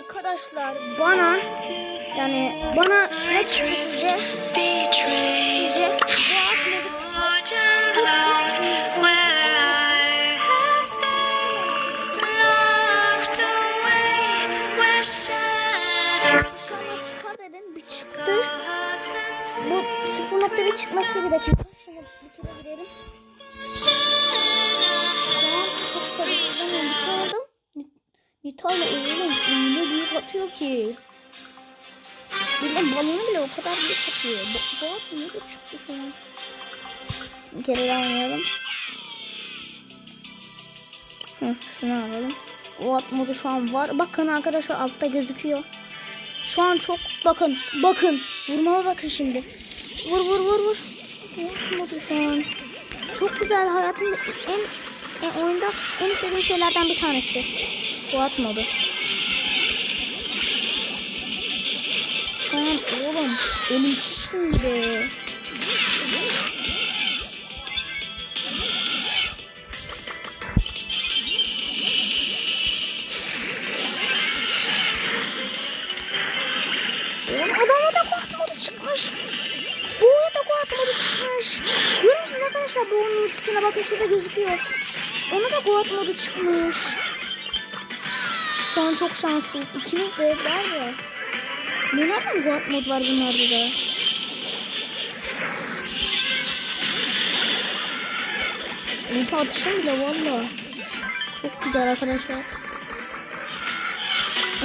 Arkadaşlar bana yani bana ne çıktı? Bu dedim bir çıktı. Bu 0.1 çıkması bir dakika. Şunu bitirebilirim. Çok sabırsızlanıyorum. Bir aldım. Nita'yla oğlum öyle büyük atıyor ki. Bildim balonu bile o kadar büyük atıyor. Bu, at niye çıktı şu an? Daha oynayalım. Hı, şunu alalım. O at modu şu an var. Bakın arkadaşlar altta gözüküyor. Şu an çok bakın bakın vurmama bakın şimdi. Vur vur vur vur. O at modu şu an. Çok güzel hayatımda en, en oyunda en istediğim şeylerden bir tanesi. Bu at modu. Ölümsüzsün be. Adama da kuat modu çıkmış. Boğaya da kuat modu çıkmış. Görüyor musunuz arkadaşlar boğanın ultisine bakın şurada gözüküyor. Ona da kuat modu çıkmış. Şu an çok şanslıyız. İkimiz de var ya. Neden kuat mod var bunlarda da? Ulti atışım bile valla. Çok güzel arkadaşlar.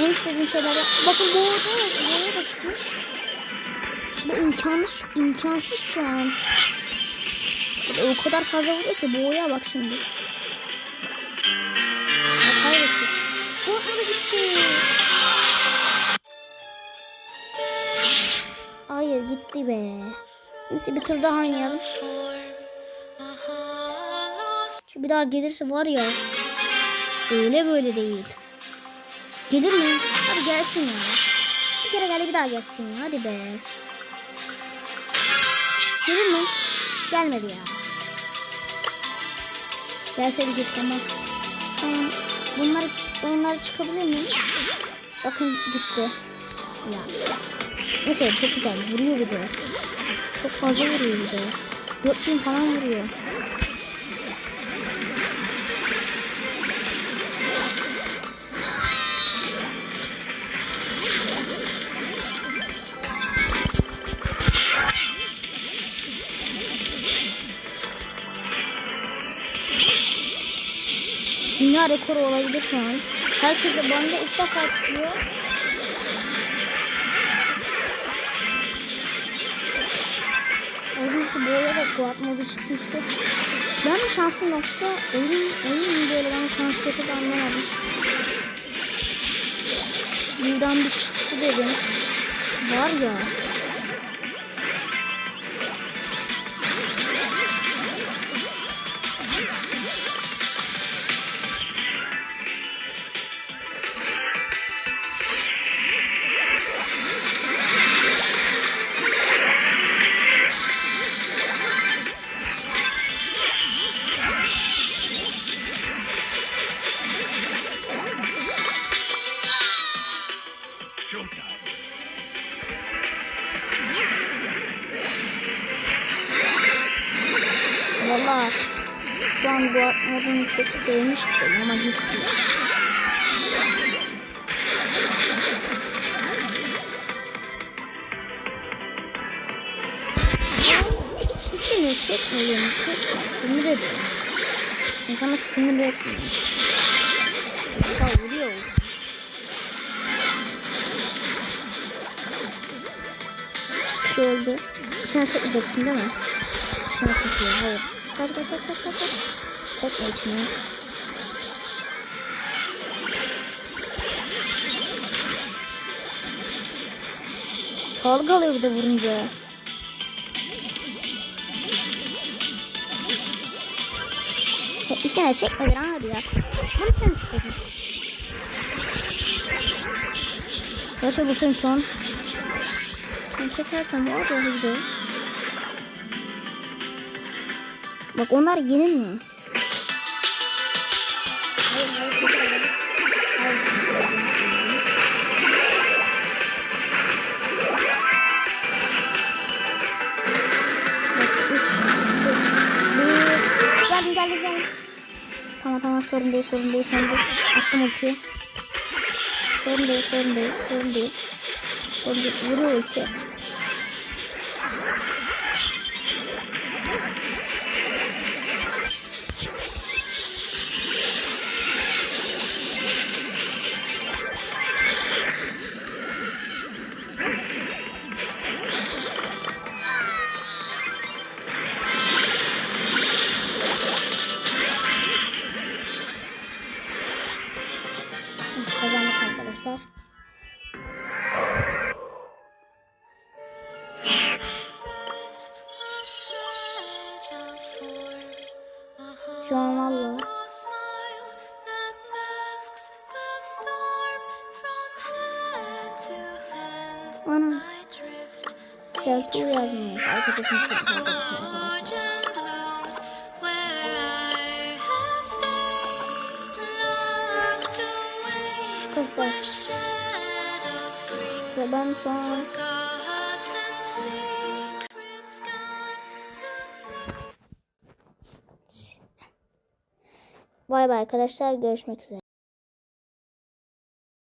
En istediğim şeyler. Bakın bu arada buraya çıkmış. Bu imkansız, imkansız şu an. O kadar fazla vuruyor ki boğaya bak şimdi. Gitti be. Neyse bir tur daha oynayalım. Şu bir daha gelirse var ya. Öyle böyle değil. Gelir mi? Hadi gelsin ya. Bir kere geldi bir daha gelsin. Hadi be. Gelir mi? Gelmedi ya. Gelseydi keşke ama. Tamam. Bunlar, bunlar çıkabilir mi? Bakın gitti. Ya. Neyse çok güzel. Vuruyor bir de. Çok fazla vuruyor bir de. 4000 falan vuruyor. Dünya rekoru olabilir şu an. Herkes de bende ilk defa çıkıyor. Böyle de kuat modu çıkmıştı. Ben mi şansım yoksa oyun, oyun mu böyle bana şans getirdi anlamadım. Birden bir çıktı dedim. Var ya. Valla şu an bu modunu çok sevmiştim ama gitti. Çekmiyor, çekmiyor. Çekmiyor. Sinir ediyor. İnsana sinir etmiyor. Ya vuruyor. Şu oldu. Sen çekmeyeceksin değil mi? Sen çekiyor. Hayır. Kaç kaç kaç kaç kaç. Çekme içine. Sağlık alıyor bir de vurunca. Ya İşine çekme bir abi ya. Bunu sen istedin. Gerçi bu sen şu an. Sen çekersen var ya hızlı. Bak onlar yenilmiyor. Geldim geldim geldim. Tamam tamam sorun değil sorun değil sorun değil. Attım ultiyi. Sorun değil sorun değil sorun değil. Sorun değil. Vuru ulti. Şu an valla. Ana. Seltuğ yazmış. Arkadaşım. Arkadaşlar. Ve ben şu an Bay bay arkadaşlar görüşmek üzere.